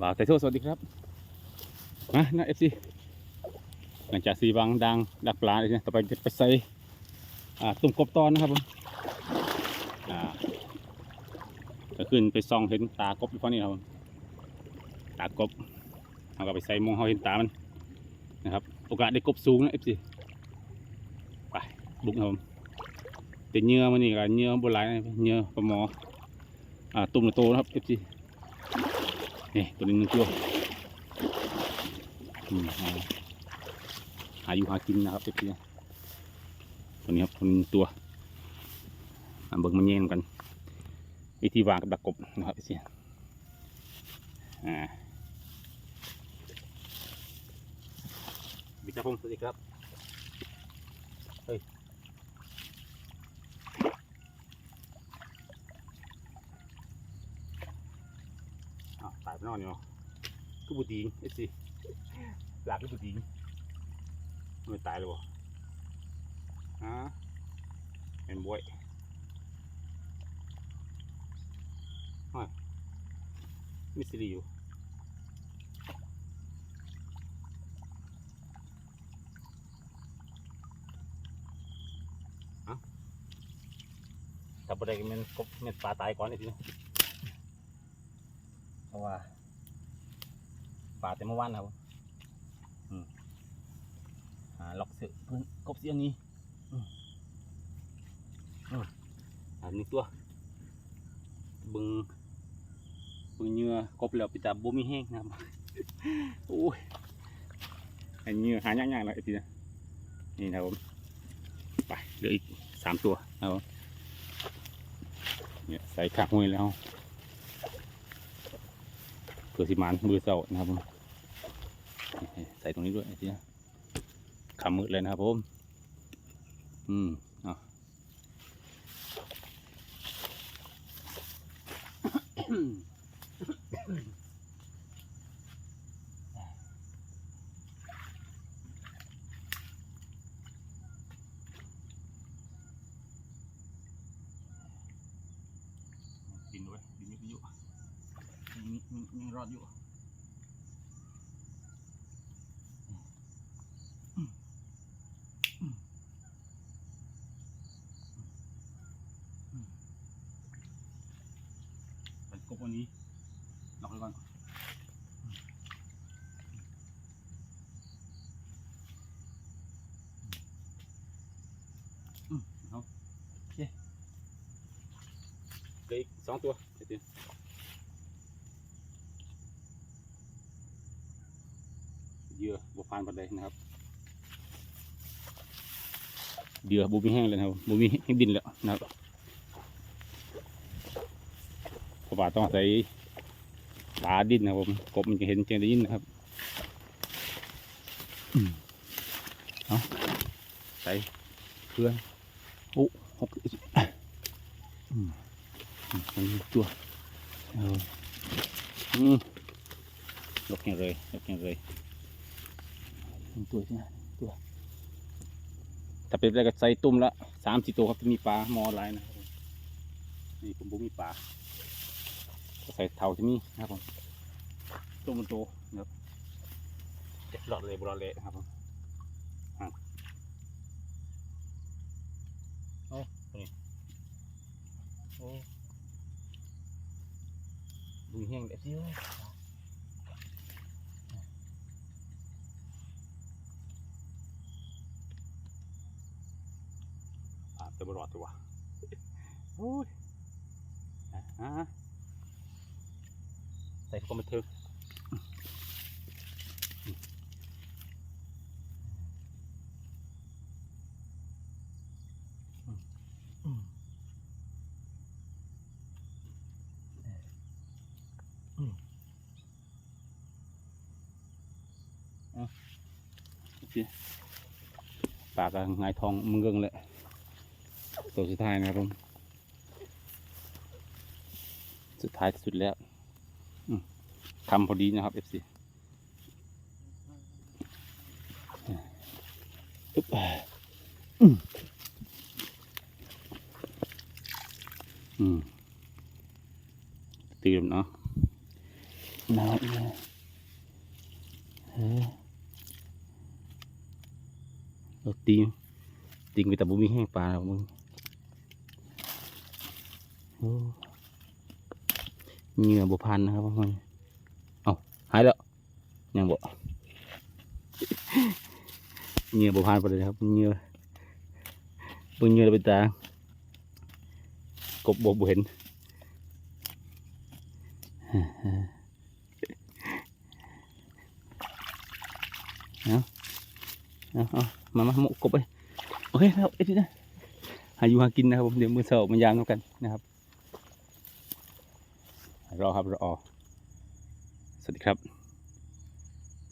บ่าวไทโทสวัสดีครับมานะเอฟซีหลังจากสีวางดังดักปลาเลยนะต่อไปจะไปใส่ตุ่มกบตอนนะครับผมอ่าก็ขึ้นไปส่องเห็นตากบอยู่ฝั่งนี้ครับตากบเอาก็ไปใส่มองเขาเห็นตามันนะครับ โอกาสได้กบสูงนะเอฟซีไปบุกนะครับผมแต่เหงื่อมันนี่ก็เหงื่อโบราณเหงื่อปลาหมออ่าตุ่มโตนะครับเอฟซี นี่ตัวนี้นึ่งตัวอืมหาหาอยู่หากินนะครับเพื่อนๆตัวนี้ครับคนตัวเบิ่งมันแย่งกันวิธีวางกับดักกบนะครับเพื่อนๆอ่าบิจาพงศ์สวัสดีครับเฮ้ยอ้าวตายไป นอนนี่เนาะคือบุตรีเอสซีหลักคือบุตรีไม่ตายเลยวะฮะเป็นบวยฮะมิสซิลีอยู่ฮะถ้าบ่ได้ก็แมันกบแมันปลาตายก่อนเลยทีนี้เพราะว่า ป่าแต่เมื่อวานนะครับอืมหาล็อกเสือเพื่อนกบเสียงนี้อืมอืมอันนี้ตัวบึงบึงเหงื่อกบแล้วไปจับบ่มีแห้งนะครับโอ้ยอันเหงื่อหายากๆเลยไอ้ทีนะนี่นะครับผมไปเหลืออีกสามตัวนะครับผมเนี่ยใส่ขากห้วยแล้ว เพื่อสิมานมือเสานะครับผมใส่ตรงนี้ด้วยทีนะขำมืดเลยนะครับผม อืมดินด้วยดินยู่ดินยู่ยังยังรอยู่ไปกบ วันนี้ล็อกไว้ก่อนอืมเอาโอเคเหลืออีกสองตัวเดี๋ ยวเหยื่อบวพานปันไดนะครับเหยื่อบุมีแห้งเลยนะครับบุมีแห้งดินแล้วนะครับเพราะว่าต้องใส่ปลาดินนะครับผมกบมันจะเห็นเจงได้ยินนะครับเอาใส่เพื่อนโอ้หกอืมอืมอันนี้ตัวเอาอืมยกอย่างเลยยกอย่างเลย หนึ่งตัวใช่ไหมตัว ถ้าเป็นอะไรก็ใส่ตุ่มละสามสี่ตัวครับจะมีปลาหมอหลายนะครับผมนี่ผมบ่มีปลาก็ใส่เท่าที่นี่นะครับผมตัวมันโตนะครับเจ็ดหลอดเลยบลอดเลยนะครับผมอะโอ้ตัวนี้โอ้ดูแห้งเด็ดสิ เว้ยอะเต็มบลอดตัววะโอ้ยอะอะใส่ทุกคนบันทึกปากหงายทองมึงเกิงเลย ตัวสุดท้ายนะครับผมสุดท้ายที่สุดแล้วทำพอดีนะครับ FC อึ๊บอืมอืมตีมเนาะหนาวอีกแล้วเออเราตีติงไปแต่บุมีแห้งปลาแล้วมึงโอ้ เหงื่อบุพันนะครับพ่อมันเอาหายแล้วยังบ่เหงื่อบุพันไปเลยครับเหงื่อเบิ่งเหงื่อไปตากบบบ่เห็นเอาเอามามาหมกกบไปโอเคครับไอ้ที่นะหาอยู่หากินนะครับผมเดี๋ยวมือเสาร์มันยามกันนะครับ รอครับรอสวัสดีครับ